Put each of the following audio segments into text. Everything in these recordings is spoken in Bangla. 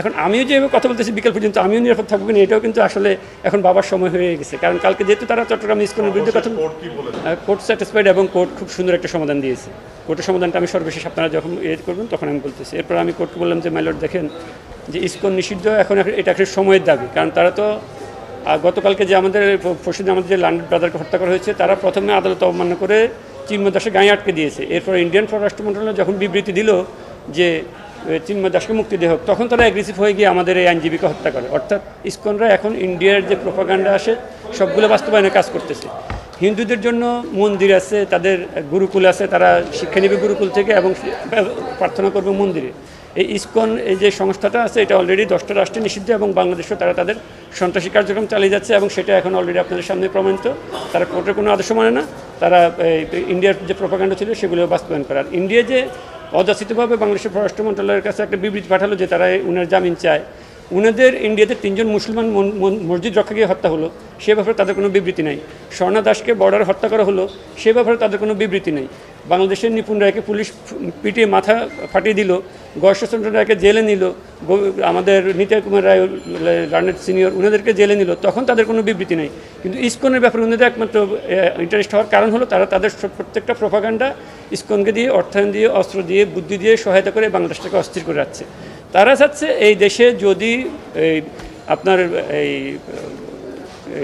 এখন আমিও যেভাবে কথা বলতেছি বিকেল পর্যন্ত আমিও নিরাপদ থাকব কিনা এটাও কিন্তু আসলে এখন বাবার সময় হয়ে গেছে। কারণ কালকে যেহেতু তারা চট্টগ্রাম ইস্কনের বিরুদ্ধে কথা কোর্ট স্যাটিসফাইড এবং কোর্ট খুব সুন্দর একটা সমাধান দিয়েছে। কোর্টের সমাধানটা আমি সর্বশেষ আপনারা যখন এড করবেন তখন আমি বলতেছি। এরপর আমি কোর্টকে বললাম যে মাইলট দেখেন যে ইস্কন নিষিদ্ধ এখন এটা একটা সময়ের দাবি। কারণ তারা তো গতকালকে যে আমাদের পরশুদিন আমাদের যে লান্ডন ব্রাদারকে হত্যা করা হয়েছে তারা প্রথমে আদালত অবমান্য করে চিন্ময় দাসে গায়ে আটকে দিয়েছে। এরপর ইন্ডিয়ান পররাষ্ট্র মন্ত্রণালয় যখন বিবৃতি দিল যে চিন্ময় দাসকে মুক্তি দেওয়া হোক, তখন তারা অ্যাগ্রেসিভ হয়ে গিয়ে আমাদের এই আইনজীবীকে হত্যা করে। অর্থাৎ ইস্কনরা এখন ইন্ডিয়ার যে প্রোপাগান্ডা আসে, সবগুলো বাস্তবায়নে কাজ করতেছে। হিন্দুদের জন্য মন্দির আছে, তাদের গুরুকুল আছে, তারা শিক্ষা নেবে গুরুকুল থেকে এবং প্রার্থনা করবে মন্দিরে। এই ইসকন, এই যে সংস্থাটা আছে, এটা অলরেডি দশটা রাষ্ট্রে নিষিদ্ধ এবং বাংলাদেশেও তারা তাদের সন্ত্রাসী কার্যক্রম চালিয়ে যাচ্ছে এবং সেটা এখন অলরেডি আপনাদের সামনে প্রমাণিত। তারা কোর্টের কোনো আদর্শ মানে না। তারা ইন্ডিয়ার যে প্রপাগান্ড ছিল, সেগুলো বাস্তবায়ন করে। আর ইন্ডিয়া যে অযাচিতভাবে বাংলাদেশের পররাষ্ট্র মন্ত্রণালয়ের কাছে একটা বিবৃতি পাঠালো যে তারা উনার জামিন চায়। উনাদের ইন্ডিয়াতে তিনজন মুসলমান মন- মন- মসজিদ রক্ষা গিয়ে হত্যা হলো, সে ব্যাপারে তাদের কোনো বিবৃতি নাই। স্বর্ণা দাসকে বর্ডার হত্যা করা হলো, সে ব্যাপারে তাদের কোনো বিবৃতি নেই। বাংলাদেশের নিপুণ রায়কে পুলিশ পিটিয়ে মাথা ফাটিয়ে দিল, গর্ষচন্দ্র রায়কে জেলে নিল আমাদের নিতাই কুমার রায় রানের সিনিয়র উনাদেরকে জেলে নিল, তখন তাদের কোনো বিবৃতি নেই। কিন্তু ইসকনের ব্যাপারে উনাদের একমাত্র ইন্টারেস্ট হওয়ার কারণ হলো তারা তাদের প্রত্যেকটা প্রপাগান্ডা ইসকনকে দিয়ে, অর্থায়ন দিয়ে, অস্ত্র দিয়ে, বুদ্ধি দিয়ে সহায়তা করে বাংলাদেশটাকে অস্থির করে রাখছে। তারা চাচ্ছে এই দেশে যদি এই আপনার এই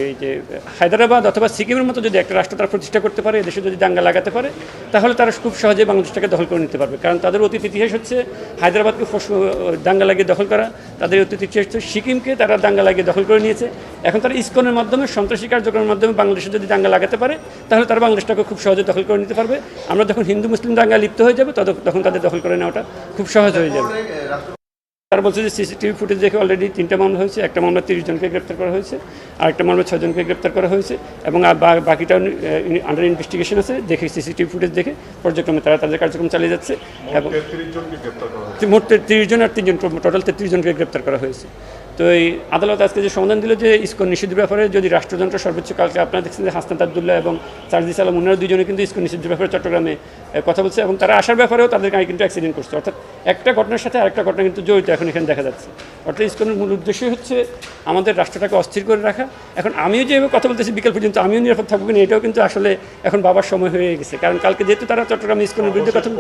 এই যে হায়দ্রাবাদ অথবা সিকিমের মতো যদি একটা রাষ্ট্র তারা প্রতিষ্ঠা করতে পারে, এদেশে যদি দাঙ্গা লাগাতে পারে, তাহলে তারা খুব সহজে বাংলাদেশটাকে দখল করে নিতে পারবে। কারণ তাদের অতীত ইতিহাস হচ্ছে হায়দ্রাবাদকে দাঙ্গা লাগিয়ে দখল করা। তাদের অতীত ইতিহাস হচ্ছে সিকিমকে তারা দাঙ্গা লাগিয়ে দখল করে নিয়েছে। এখন তারা ইস্কনের মাধ্যমে, সন্ত্রাসী কার্যক্রমের মাধ্যমে বাংলাদেশে যদি দাঙ্গা লাগাতে পারে, তাহলে তারা বাংলাদেশটাকে খুব সহজে দখল করে নিতে পারবে। আমরা যখন হিন্দু, মুসলিম দাঙ্গা লিপ্ত হয়ে যাবে তখন তাদের দখল করে নেওয়াটা খুব সহজ হয়ে যাবে। তারা বলছে যে সিসিটিভি ফুটেজ দেখে অলরেডি তিনটা মামলা হয়েছে। একটা মামলা তিরিশ জনকে গ্রেপ্তার করা হয়েছে আর একটা মামলা ছজনকে গ্রেপ্তার করা হয়েছে এবং আর বাকিটা আন্ডার ইনভেস্টিগেশন আছে দেখে সিসিটিভি ফুটেজ দেখে পর্যক্রমে তারা তাদের কার্যক্রম চালিয়ে যাচ্ছে। এবং তেত্রিশ মোট তিরিশ জন আর তিনজন টোটাল তেত্রিশ জনকে গ্রেপ্তার করা হয়েছে। তো এই আদালত আজকে যে সমাধান দিল যে ইসকন নিষিদ্ধ ব্যাপারে, যদি রাষ্ট্রযন্ত্র সর্বোচ্চ কালকে আপনারা দেখছেন যে হাসনাত আবদুল্লাহ এবং সার্জিস আলম ওনারা দুজনে কিন্তু ইসকন নিষিদ্ধ ব্যাপারে চট্টগ্রামে কথা বলছে এবং তারা আসার ব্যাপারেও তাদের গাড়ি কিন্তু অ্যাক্সিডেন্ট করছে। অর্থাৎ একটা ঘটনার সাথে আরেকটা ঘটনা কিন্তু জড়িত এখন এখানে দেখা যাচ্ছে। অর্থাৎ ইসকনের মূল উদ্দেশ্যই হচ্ছে আমাদের রাষ্ট্রটাকে অস্থির করে রাখা। এখন আমিও যেভাবে কথা বলতেছি বিকেল পর্যন্ত আমিও নিরাপদ থাকব কিনা এটাও কিন্তু আসলে এখন বাবার সময় হয়ে গেছে। কারণ কালকে যেহেতু তারা চট্টগ্রাম ইসকনের বিরুদ্ধে কথা